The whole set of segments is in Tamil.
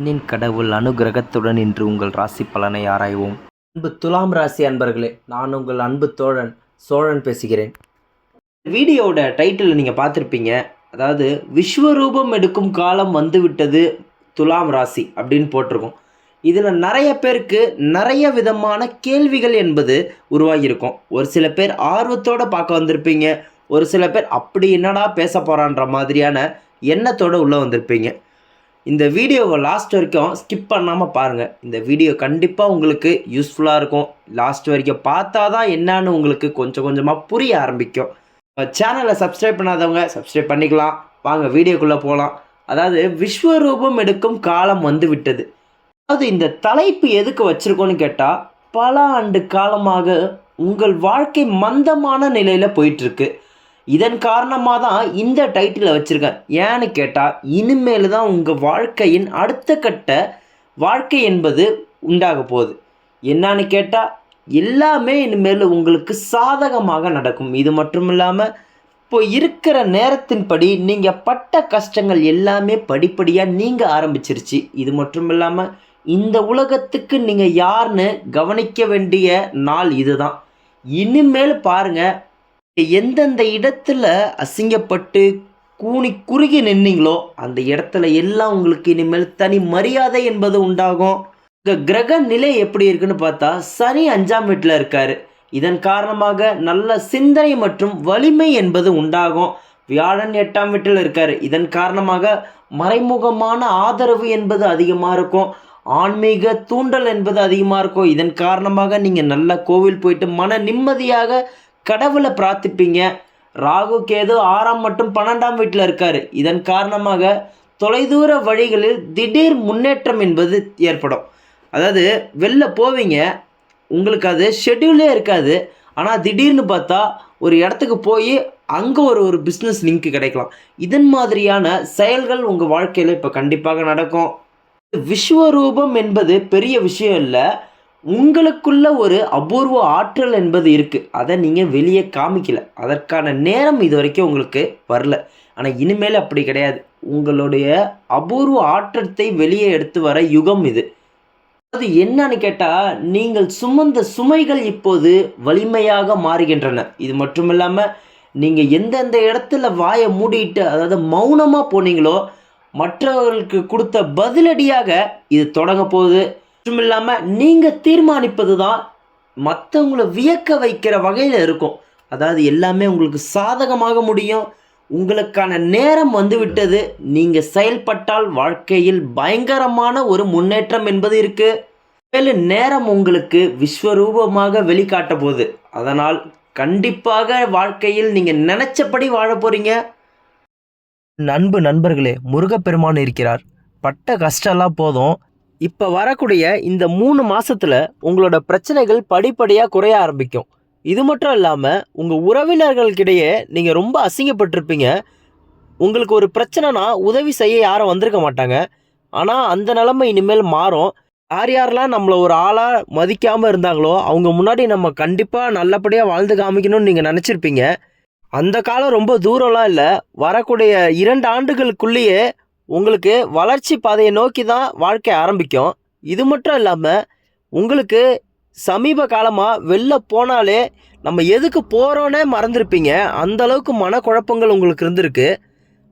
பெண்ணின் கடவுள் அனுகிரகத்துடன் இன்று உங்கள் ராசி பலனை ஆராய்வோம். அன்பு துலாம் ராசி அன்பர்களே நான் உங்கள் அன்பு தோழன் சோழன் பேசுகிறேன். வீடியோவோட டைட்டில் நீங்கள் பார்த்துருப்பீங்க. அதாவது விஸ்வரூபம் எடுக்கும் காலம் வந்துவிட்டது துலாம் ராசி அப்படின்னு போட்டிருக்கோம். இதில் நிறைய பேருக்கு நிறைய விதமான கேள்விகள் என்பது உருவாகியிருக்கும். ஒரு சில பேர் ஆர்வத்தோடு பார்க்க வந்திருப்பீங்க. ஒரு சில பேர் அப்படி என்னடா பேச போகிறான்ற மாதிரியான எண்ணத்தோடு உள்ளே வந்திருப்பீங்க. இந்த வீடியோவை லாஸ்ட் வரைக்கும் ஸ்கிப் பண்ணாமல் பாருங்கள் இந்த வீடியோ கண்டிப்பாக உங்களுக்கு யூஸ்ஃபுல்லாக இருக்கும். லாஸ்ட் வரைக்கும் பார்த்தா தான் என்னன்னு உங்களுக்கு கொஞ்சம் கொஞ்சமாக புரிய ஆரம்பிக்கும். சேனலை சப்ஸ்கிரைப் பண்ணாதவங்க சப்ஸ்கிரைப் பண்ணிக்கலாம். வாங்க வீடியோக்குள்ளே போகலாம் அதாவது விஸ்வரூபம் எடுக்கும் காலம் வந்து விட்டது அது இந்த தலைப்பு எதுக்கு வச்சுருக்கோன்னு கேட்டால் பல ஆண்டு காலமாக உங்கள் வாழ்க்கை மந்தமான நிலையில் போயிட்டுருக்கு இதன் காரணமாக தான் இந்த டைட்டிலை வச்சுருக்கேன். ஏன்னு கேட்டால் இனிமேல் தான் உங்கள் வாழ்க்கையின் அடுத்த கட்ட வாழ்க்கை என்பது உண்டாக போகுது. என்னன்னு கேட்டால் எல்லாமே இனிமேல் உங்களுக்கு சாதகமாக நடக்கும். இது மட்டும் இல்லாமல் இப்போ இருக்கிற நேரத்தின்படி நீங்கள் பட்ட கஷ்டங்கள் எல்லாமே படிப்படியாக நீங்கள் ஆரம்பிச்சிருச்சு. இது மட்டும் இல்லாமல் இந்த உலகத்துக்கு நீங்கள் யாருன்னு கவனிக்க வேண்டிய நாள் இதுதான். இனிமேல் பாருங்கள் எந்தெந்த இடத்துல அசிங்கப்பட்டு கூனி குறுகி நின்னீங்களோ அந்த இடத்துல எல்லாம் உங்களுக்கு இனிமேல் தனி மரியாதை என்பது உண்டாகும். இங்க கிரக நிலை எப்படி இருக்குன்னு பார்த்தா சனி அஞ்சாம் வீட்டில் இருக்காரு. இதன் காரணமாக நல்ல சிந்தனை மற்றும் வலிமை என்பது உண்டாகும். வியாழன் எட்டாம் வீட்டில் இருக்காரு. இதன் காரணமாக மறைமுகமான ஆதரவு என்பது அதிகமாக இருக்கும். ஆன்மீக தூண்டல் என்பது அதிகமாக இருக்கும். இதன் காரணமாக நீங்கள் நல்ல கோவில் போயிட்டு மன நிம்மதியாக கடவுளை பிரார்த்திப்பீங்க. ராகு கேது ஆறாம் மற்றும் பன்னெண்டாம் வீட்டில் இருக்கார். இதன் காரணமாக தொலைதூர வழிகளில் திடீர் முன்னேற்றம் என்பது ஏற்படும். அதாவது வெளில போவீங்க. உங்களுக்கு அது ஷெட்யூலே இருக்காது. ஆனால் திடீர்னு பார்த்தா ஒரு இடத்துக்கு போய் அங்கே ஒரு ஒரு பிஸ்னஸ் லிங்க் கிடைக்கலாம். இதன் மாதிரியான செயல்கள் உங்கள் வாழ்க்கையில் இப்போ கண்டிப்பாக நடக்கும். விஸ்வரூபம் என்பது பெரிய விஷயம் இல்லை. உங்களுக்குள்ள ஒரு அபூர்வ ஆற்றல் என்பது இருக்குது அதை நீங்கள் வெளியே காமிக்கல. அதற்கான நேரம் இது வரைக்கும் உங்களுக்கு வரல. ஆனால் இனிமேல் அப்படி கிடையாது. உங்களுடைய அபூர்வ ஆற்றத்தை வெளியே எடுத்து வர யுகம் இது. அது என்னன்னு கேட்டால் நீங்கள் சுமந்த சுமைகள் இப்போது வலிமையாக மாறுகின்றன. இது மட்டும் இல்லாமல் நீங்கள் எந்தெந்த இடத்துல வாயை மூடிட்டு அதாவது மௌனமாக போனீங்களோ மற்றவர்களுக்கு கொடுத்த பதிலடியாக இது தொடங்க போகுது. மட்டும் இல்லாமல் நீங்கள் தீர்மானிப்பது தான் மற்றவங்கள வியக்க வைக்கிற வகையில் இருக்கும். அதாவது எல்லாமே உங்களுக்கு சாதகமாக முடியும். உங்களுக்கான நேரம் வந்துவிட்டது. நீங்கள் செயல்பட்டால் வாழ்க்கையில் பயங்கரமான ஒரு முன்னேற்றம் என்பது இருக்குது மேலும் நேரம் உங்களுக்கு விஸ்வரூபமாக வெளிக்காட்ட போகுது. அதனால் கண்டிப்பாக வாழ்க்கையில் நீங்கள் நினச்சபடி வாழ போகிறீங்க நண்பு நண்பர்களே முருகப்பெருமான் இருக்கிறார். பட்ட கஷ்டம்லாம் போதும். இப்போ வரக்கூடிய இந்த மூணு மாதத்தில் உங்களோட பிரச்சனைகள் படிப்படியாக குறைய ஆரம்பிக்கும். இது மட்டும் இல்லாமல் உங்கள் உறவினர்களுக்கிடையே நீங்கள் ரொம்ப அசிங்கப்பட்டிருப்பீங்க. உங்களுக்கு ஒரு பிரச்சனைனா உதவி செய்ய யாரும் வந்திருக்க மாட்டாங்க. ஆனால் அந்த நிலைமை இனிமேல் மாறும். யார் யாரெல்லாம் நம்மளை ஒரு ஆளாக மதிக்காமல் இருந்தாங்களோ அவங்க முன்னாடி நம்ம கண்டிப்பாக நல்லபடியாக வாழ்ந்து காமிக்கணும்னு நீங்கள் நினச்சிருப்பீங்க. அந்த காலம் ரொம்ப தூரம்லாம் இல்லை. வரக்கூடிய இரண்டு ஆண்டுகளுக்குள்ளேயே உங்களுக்கு வளர்ச்சி பாதையை நோக்கி தான் வாழ்க்கை ஆரம்பிக்கும். இது மட்டும் இல்லாமல் உங்களுக்கு சமீப காலமாக வெளில போனாலே நம்ம எதுக்கு போகிறோன்னே மறந்துருப்பீங்க. அந்த அளவுக்கு மனக்குழப்பங்கள் உங்களுக்கு இருந்திருக்கு.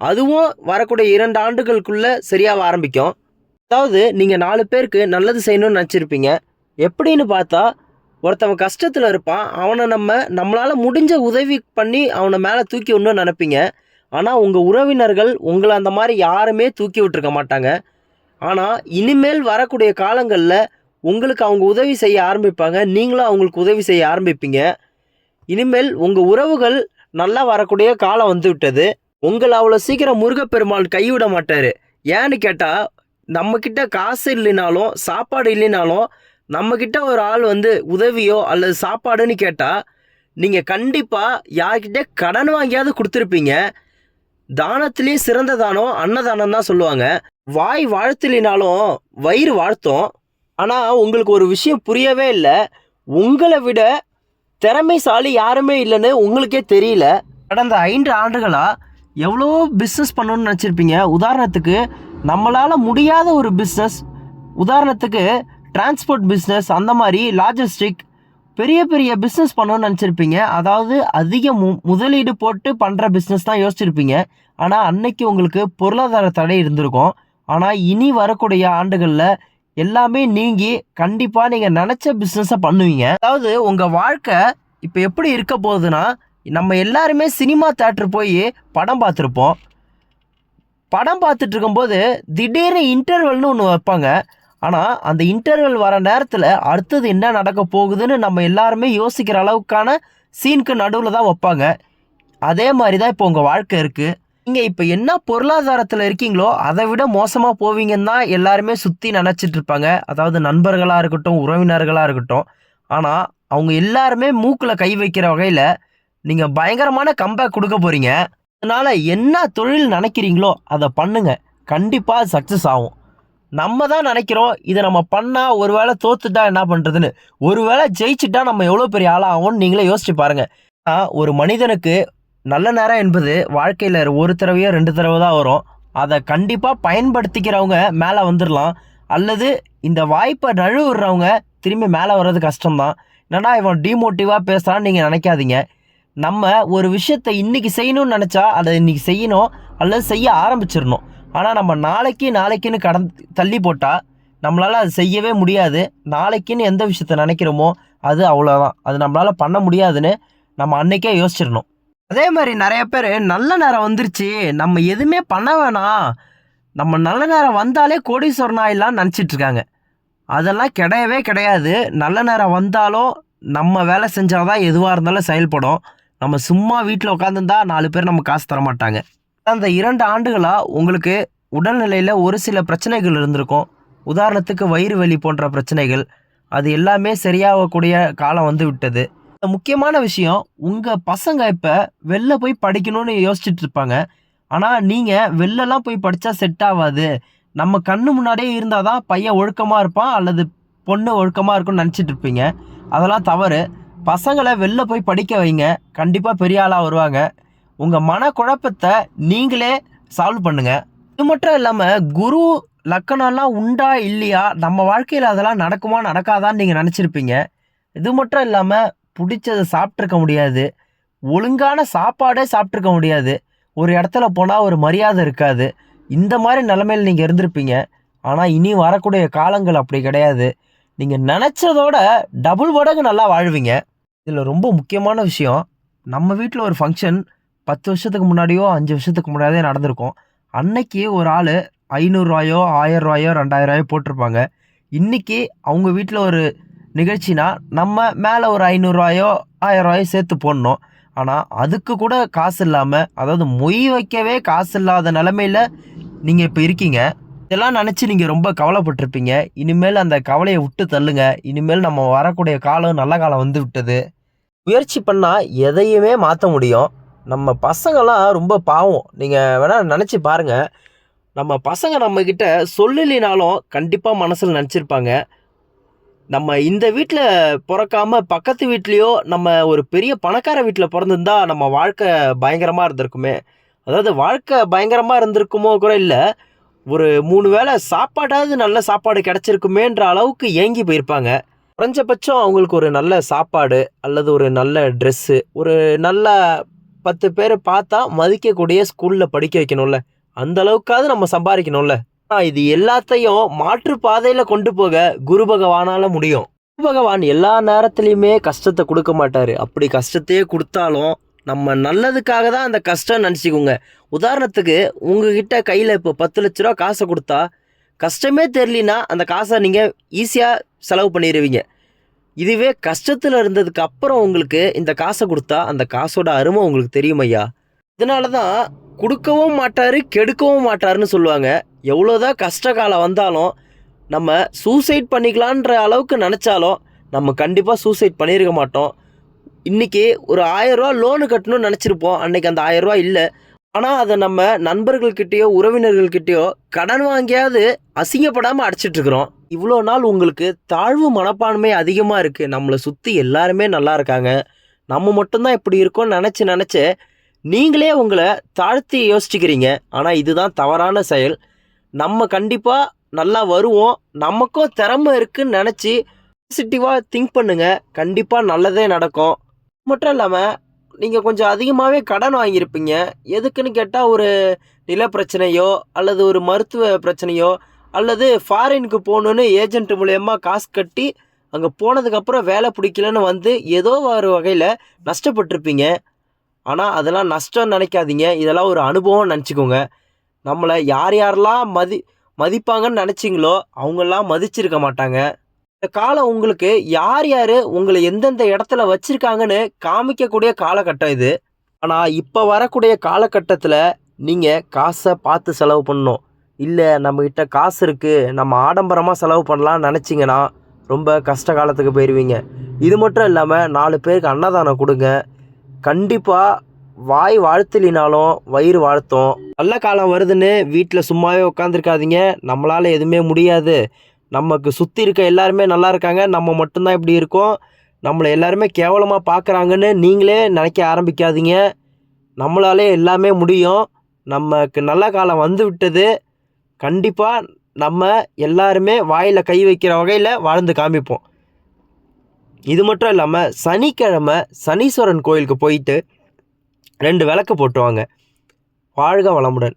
அதுவும் வரக்கூடிய இரண்டு ஆண்டுகளுக்குள்ளே சரியாக ஆரம்பிக்கும். அதாவது நீங்கள் நாலு பேருக்கு நல்லது செய்யணும்னு நினச்சிருப்பீங்க. எப்படின்னு பார்த்தா ஒருத்தவன் கஷ்டத்தில் இருப்பான். அவனை நம்ம நம்மளால் முடிஞ்ச உதவி பண்ணி அவனை மேலே தூக்கி ஒன்று நினைப்பீங்க. ஆனால் உங்கள் உறவினர்கள் உங்களை அந்த மாதிரி யாருமே தூக்கி விட்டுருக்க மாட்டாங்க. ஆனால் இனிமேல் வரக்கூடிய காலங்களில் உங்களுக்கு அவங்க உதவி செய்ய ஆரம்பிப்பாங்க. நீங்களும் அவங்களுக்கு உதவி செய்ய ஆரம்பிப்பீங்க. இனிமேல் உங்கள் உறவுகள் நல்லா வரக்கூடிய காலம் வந்து விட்டது. உங்களை அவ்வளோ சீக்கிரம் முருகப்பெருமாள் கைவிட மாட்டார். ஏன்னு கேட்டால் நம்மக்கிட்ட காசு இல்லைனாலும் சாப்பாடு இல்லைனாலும் நம்மக்கிட்ட ஒரு ஆள் வந்து உதவியோ அல்லது சாப்பாடுன்னு கேட்டால் நீங்கள் கண்டிப்பாக யார்கிட்ட கடன் வாங்கியாவது கொடுத்துருப்பீங்க. தானத்திலே சிறந்த தானம் அன்னதானம் தான் சொல்லுவாங்க. வாய் வாழ்த்தலினாலும் வயிறு வாழ்த்தும். ஆனால் உங்களுக்கு ஒரு விஷயம் புரியவே இல்லை. உங்களை விட திறமைசாலி யாருமே இல்லைன்னு உங்களுக்கே தெரியல. கடந்த ஐந்து ஆண்டுகளாக எவ்வளோ பிஸ்னஸ் பண்ணணும்னு நினச்சிருப்பீங்க? உதாரணத்துக்கு நம்மளால் முடியாத ஒரு பிஸ்னஸ் உதாரணத்துக்கு டிரான்ஸ்போர்ட் பிஸ்னஸ் அந்த மாதிரி லாஜிஸ்டிக் பெரிய பெரிய பிஸ்னஸ் பண்ணணும்னு நினச்சிருப்பீங்க. அதாவது அதிக மு முதலீடு போட்டு பண்ணுற பிஸ்னஸ் தான் யோசிச்சிருப்பீங்க. ஆனால் அன்னைக்கு உங்களுக்கு பொருளாதார தடை இருந்திருக்கும். ஆனால் இனி வரக்கூடிய ஆண்டுகளில் எல்லாமே நீங்கி கண்டிப்பாக நீங்கள் நினச்ச பிஸ்னஸை பண்ணுவீங்க. அதாவது உங்கள் வாழ்க்கை இப்போ எப்படி இருக்க போகுதுன்னா நம்ம எல்லாருமே சினிமா தேட்டர் போய் படம் பார்த்துருப்போம். படம் பார்த்துட்டு இருக்கும்போது திடீர்னு இன்டர்வல்னு ஒன்று வைப்பாங்க. ஆனால் அந்த இன்டர்வல் வர நேரத்தில் அடுத்தது என்ன நடக்க போகுதுன்னு நம்ம எல்லாருமே யோசிக்கிற அளவுக்கான சீனுக்கு நடுவில் தான் வைப்பாங்க. அதே மாதிரி தான் இப்போ உங்கள் வாழ்க்கை இருக்குது நீங்கள் இப்போ என்ன பொருளாதாரத்தில் இருக்கீங்களோ அதை விட மோசமாக போவீங்கன்னு தான் எல்லாருமே சுற்றி நினச்சிட்டு இருப்பாங்க. அதாவது நண்பர்களாக இருக்கட்டும் உறவினர்களாக இருக்கட்டும். ஆனால் அவங்க எல்லாருமே மூக்கில் கை வைக்கிற வகையில் நீங்கள் பயங்கரமான கம்பேக் கொடுக்க போகிறீங்க அதனால் என்ன தொழில் நினைக்கிறீங்களோ அதை பண்ணுங்கள் கண்டிப்பாக சக்ஸஸ் ஆகும். நம்ம தான் நினைக்கிறோம் இதை நம்ம பண்ணால் ஒரு வேளை தோத்துட்டா என்ன பண்ணுறதுன்னு ஒரு வேளை ஜெயிச்சுட்டா நம்ம எவ்வளோ பெரிய ஆளாகும்னு நீங்களே யோசிச்சு பாருங்கள் ஒரு மனிதனுக்கு நல்ல நேரம் என்பது வாழ்க்கையில் ஒரு தடவையோ ரெண்டு தடவை தான் வரும். அதை கண்டிப்பாக பயன்படுத்திக்கிறவங்க மேலே வந்துடலாம் அல்லது இந்த வாய்ப்பை நழுவுறவங்க திரும்பி மேலே வர்றது கஷ்டம்தான். என்னடா இவன் டிமோட்டிவாக பேசுகிறான்னு நீங்கள் நினைக்காதீங்க. நம்ம ஒரு விஷயத்தை இன்றைக்கி செய்யணும்னு நினச்சா அதை இன்றைக்கி செய்யணும். அல்லது செய்ய ஆரம்பிச்சிடணும். ஆனால் நம்ம நாளைக்கு நாளைக்குன்னு கடன் தள்ளி போட்டால் நம்மளால் அது செய்யவே முடியாது. நாளைக்குன்னு எந்த விஷயத்த நினைக்கிறோமோ அது அவ்வளோதான் அது நம்மளால் பண்ண முடியாதுன்னு நம்ம அன்னைக்கே யோசிச்சிடணும். அதே மாதிரி நிறைய பேர் நல்ல நேரம் வந்துருச்சு. நம்ம எதுவுமே பண்ண வேணாம். நம்ம நல்ல நேரம் வந்தாலே கோடீஸ்வரன் ஆயிடலாம்னு நினச்சிட்ருக்காங்க அதெல்லாம் கிடையவே கிடையாது. நல்ல நேரம் வந்தாலும் நம்ம வேலை செஞ்சால் தான் எதுவாக இருந்தாலும் செயல்படும். நம்ம சும்மா வீட்டில் உட்காந்துருந்தா நாலு பேர் நம்ம காசு தர மாட்டாங்க அந்த இரண்டு ஆண்டுகளாக உங்களுக்கு உடல்நிலையில் ஒரு சில பிரச்சனைகள் இருந்திருக்கும். உதாரணத்துக்கு வயிறு வலி போன்ற பிரச்சனைகள். அது எல்லாமே சரியாகக்கூடிய காலம் வந்து விட்டது. முக்கியமான விஷயம் உங்கள் பசங்க இப்போ வெளில போய் படிக்கணும்னு யோசிச்சுட்டு இருப்பாங்க. ஆனால் நீங்கள் வெளிலலாம் போய் படித்தா செட் ஆகாது நம்ம கண்ணு முன்னாடியே இருந்தால் தான் பையன் ஒழுக்கமாக இருப்பான் அல்லது பொண்ணு ஒழுக்கமாக இருக்கும்னு நினச்சிட்டு இருப்பீங்க. அதெல்லாம் தவறு. பசங்களை வெளில போய் படிக்க வைங்க. கண்டிப்பாக பெரிய ஆளாக வருவாங்க. உங்கள் மனக்குழப்பத்தை நீங்களே சால்வ் பண்ணுங்க. இது மட்டும் இல்லாமல் குரு லக்கணம்லாம் உண்டா இல்லையா? நம்ம வாழ்க்கையில் அதெல்லாம் நடக்குமா நடக்காதான்னு நீங்கள் நினச்சிருப்பீங்க. இது மட்டும் இல்லாமல் பிடிச்சதை சாப்பிட்ருக்க முடியாது. ஒழுங்கான சாப்பாடே சாப்பிட்ருக்க முடியாது. ஒரு இடத்துல போனால் ஒரு மரியாதை இருக்காது. இந்த மாதிரி நிலமையில் நீங்கள் இருந்திருப்பீங்க. ஆனால் இனி வரக்கூடிய காலங்கள் அப்படி கிடையாது. நீங்கள் நினச்சதோட டபுள் மடங்கு நல்லா வாழ்வீங்க. இதில் ரொம்ப முக்கியமான விஷயம் நம்ம வீட்டில் ஒரு ஃபங்க்ஷன் பத்து வருஷத்துக்கு முன்னாடியோ அஞ்சு வருஷத்துக்கு முன்னாடியே நடந்திருக்கும். அன்னைக்கு ஒரு ஆள் ஐநூறுரூவாயோ ஆயிரம் ரூபாயோ ரெண்டாயிரம் ரூபாயோ போட்டிருப்பாங்க. இன்றைக்கி அவங்க வீட்டில் ஒரு நிகழ்ச்சினா நம்ம மேலே ஒரு ஐநூறுரூவாயோ ஆயிரம் ரூபாயோ சேர்த்து போடணும். ஆனால் அதுக்கு கூட காசு இல்லாமல் அதாவது மொய் வைக்கவே காசு இல்லாத நிலமையில் நீங்கள் இப்போ இருக்கீங்க. இதெல்லாம் நினச்சி நீங்கள் ரொம்ப கவலைப்பட்டிருப்பீங்க. இனிமேல் அந்த கவலையை விட்டு தள்ளுங்க. இனிமேல் நம்ம வரக்கூடிய காலம் நல்ல காலம் வந்து விட்டது. முயற்சி பண்ணால் எதையுமே மாற்ற முடியும். நம்ம பசங்களாம் ரொம்ப பாவம். நீங்கள் வேணால் நினச்சி பாருங்கள் நம்ம பசங்க நம்மக்கிட்ட சொல்லலினாலும் கண்டிப்பாக மனசில் நினச்சிருப்பாங்க. நம்ம இந்த வீட்டில் பிறக்காமல் பக்கத்து வீட்லேயோ நம்ம ஒரு பெரிய பணக்கார வீட்டில் பிறந்திருந்தா நம்ம வாழ்க்கை பயங்கரமாக இருந்திருக்குமே. அதாவது வாழ்க்கை பயங்கரமாக இருந்திருக்குமோ கூட இல்லை. ஒரு மூணு வேளை சாப்பாடாவது நல்ல சாப்பாடு கிடச்சிருக்குமேன்ற அளவுக்கு ஏங்கி போயிருப்பாங்க. குறைஞ்சபட்சம் அவங்களுக்கு ஒரு நல்ல சாப்பாடு அல்லது ஒரு நல்ல ட்ரெஸ்ஸு ஒரு நல்ல பத்து பேரை பார்த்தா மதிக்கக்கூடிய ஸ்கூலில் படிக்க வைக்கணும்ல. அந்த அளவுக்காவது நம்ம சம்பாதிக்கணும்ல. இது எல்லாத்தையும் மாற்று பாதையில் கொண்டு போக குரு பகவானால் முடியும். குரு பகவான் எல்லா நேரத்துலையுமே கஷ்டத்தை கொடுக்க மாட்டார். அப்படி கஷ்டத்தையே கொடுத்தாலும் நம்ம நல்லதுக்காக தான் அந்த கஷ்டம் நினச்சிக்கோங்க. உதாரணத்துக்கு உங்ககிட்ட கையில் இப்போ பத்து லட்ச ரூபா காசை கொடுத்தா கஷ்டமே தெரியலனா அந்த காசை நீங்கள் ஈஸியாக செலவு பண்ணிடுவீங்க இதுவே கஷ்டத்தில் இருந்ததுக்கு அப்புறம் உங்களுக்கு இந்த காசை கொடுத்தா அந்த காசோட அருமை உங்களுக்கு தெரியும் ஐயா. இதனால தான் கொடுக்கவும் மாட்டார் கெடுக்கவும் மாட்டாருன்னு சொல்லுவாங்க. எவ்வளோதான் கஷ்ட காலம் வந்தாலும் நம்ம சூசைட் பண்ணிக்கலான்ற அளவுக்கு நினச்சாலும் நம்ம கண்டிப்பாக சூசைட் பண்ணியிருக்க மாட்டோம். இன்றைக்கி ஒரு ஆயரூவா லோனு கட்டணும்னு நினச்சிருப்போம். அன்றைக்கி அந்த ஆயரூவா இல்லை. ஆனால் அதை நம்ம நண்பர்கள்கிட்டேயோ உறவினர்கள்கிட்டேயோ கடன் வாங்கியாவது அசிங்கப்படாமல் அடைச்சிட்ருக்குறோம் இவ்வளோ நாள் உங்களுக்கு தாழ்வு மனப்பான்மை அதிகமாக இருக்குது நம்மளை சுற்றி எல்லாருமே நல்லா இருக்காங்க. நம்ம மட்டும்தான் இப்படி இருக்கோம்னு நினச்சி நினச்சி நீங்களே உங்களை தாழ்த்தி யோசிச்சுக்கிறீங்க. ஆனால் இதுதான் தவறான செயல். நம்ம கண்டிப்பாக நல்லா வருவோம். நமக்கும் திறமை இருக்குன்னு நினச்சி பாசிட்டிவாக திங்க் பண்ணுங்கள் கண்டிப்பாக நல்லதே நடக்கும். மட்டும் இல்லாமல் நீங்கள் கொஞ்சம் அதிகமாகவே கடன் வாங்கியிருப்பீங்க. எதுக்குன்னு கேட்டால் ஒரு நில பிரச்சனையோ அல்லது ஒரு மருத்துவ பிரச்சனையோ அல்லது ஃபாரினுக்கு போகணுன்னு ஏஜென்ட் மூலயமா காசு கட்டி அங்கே போனதுக்கப்புறம் வேலை பிடிக்கலன்னு வந்து ஏதோ ஒரு வகையில் நஷ்டப்பட்டிருப்பீங்க. ஆனால் அதெல்லாம் நஷ்டம் நினைக்காதீங்க. இதெல்லாம் ஒரு அனுபவம் நினச்சிக்கோங்க. நம்மளை யார் யாரெல்லாம் மதி மதிப்பாங்கன்னு நினச்சிங்களோ அவங்கெல்லாம் மதிச்சிருக்க மாட்டாங்க. இந்த காலம் உங்களுக்கு யார் யார் உங்களை எந்தெந்த இடத்துல வச்சுருக்காங்கன்னு காமிக்கக்கூடிய காலகட்டம் இது. ஆனால் இப்போ வரக்கூடிய காலகட்டத்தில் நீங்கள் காசை பார்த்து செலவு பண்ணணும். இல்லை நம்மக்கிட்ட காசு இருக்குது நம்ம ஆடம்பரமாக செலவு பண்ணலாம்னு நினச்சிங்கன்னா ரொம்ப கஷ்ட காலத்துக்கு போயிடுவீங்க இது மட்டும் இல்லாமல் நாலு பேருக்கு அன்னதானம் கொடுங்க. கண்டிப்பாக வாய் வாழ்த்தலினாலும் வயிறு வாழ்த்தும். நல்ல காலம் வருதுன்னு வீட்டில் சும்மாவே உட்காந்துருக்காதீங்க நம்மளால் எதுவுமே முடியாது. நமக்கு சுற்றி இருக்க எல்லாருமே நல்லா இருக்காங்க. நம்ம மட்டும்தான் இப்படி இருக்கோம். நம்மளை எல்லாருமே கேவலமாக பார்க்குறாங்கன்னு நீங்களே நினைக்க ஆரம்பிக்காதீங்க. நம்மளாலே எல்லாமே முடியும். நமக்கு நல்ல காலம் வந்து விட்டது. கண்டிப்பாக நம்ம எல்லாருமே வாயில் கை வைக்கிற வகையில் வாழ்ந்து காமிப்போம். இது மட்டும் இல்லாமல் சனிக்கிழமை சனீஸ்வரன் கோயிலுக்கு போயிட்டு ரெண்டு விளக்கு போட்டுவாங்க. வாழ்க வளமுடன்.